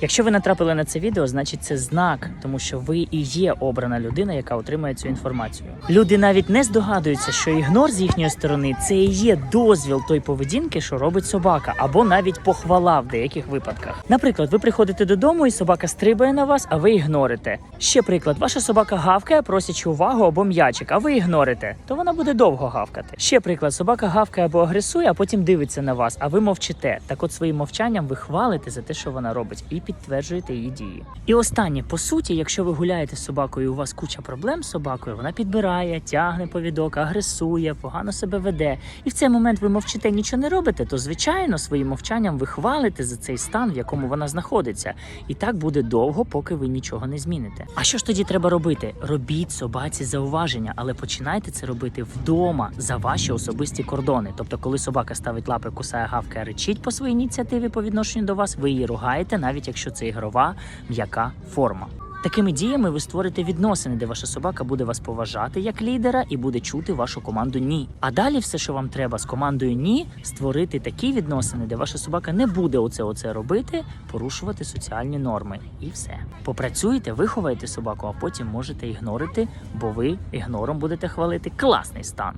Якщо ви натрапили на це відео, значить це знак, тому що ви і є обрана людина, яка отримує цю інформацію. Люди навіть не здогадуються, що ігнор з їхньої сторони це і є дозвіл той поведінки, що робить собака, або навіть похвала в деяких випадках. Наприклад, ви приходите додому, і собака стрибає на вас, а ви ігнорите. Ще приклад, ваша собака гавкає, просячи увагу або м'ячик, а ви ігнорите, то вона буде довго гавкати. Ще приклад, собака гавкає або агресує, а потім дивиться на вас, а ви мовчите. Так от своїм мовчанням ви хвалите за те, що вона робить, і підтверджуєте її дії. І останнє, по суті, якщо ви гуляєте з собакою, у вас куча проблем з собакою, вона підбирає, тягне повідок, агресує, погано себе веде. І в цей момент ви мовчите, нічого не робите, то звичайно своїм мовчанням ви хвалите за цей стан, в якому вона знаходиться. І так буде довго, поки ви нічого не зміните. А що ж тоді треба робити? Робіть собаці зауваження, але починайте це робити вдома за ваші особисті кордони. Тобто, коли собака ставить лапи, кусає гавкає, речить по своїй ініціативі по відношенню до вас, ви її ругаєте, навіть якщо це ігрова м'яка форма. Такими діями ви створите відносини, де ваша собака буде вас поважати як лідера і буде чути вашу команду ні. А далі все, що вам треба з командою ні, створити такі відносини, де ваша собака не буде оце оце робити, порушувати соціальні норми. І все. Попрацюйте, виховайте собаку, а потім можете ігнорити, бо ви ігнором будете хвалити класний стан.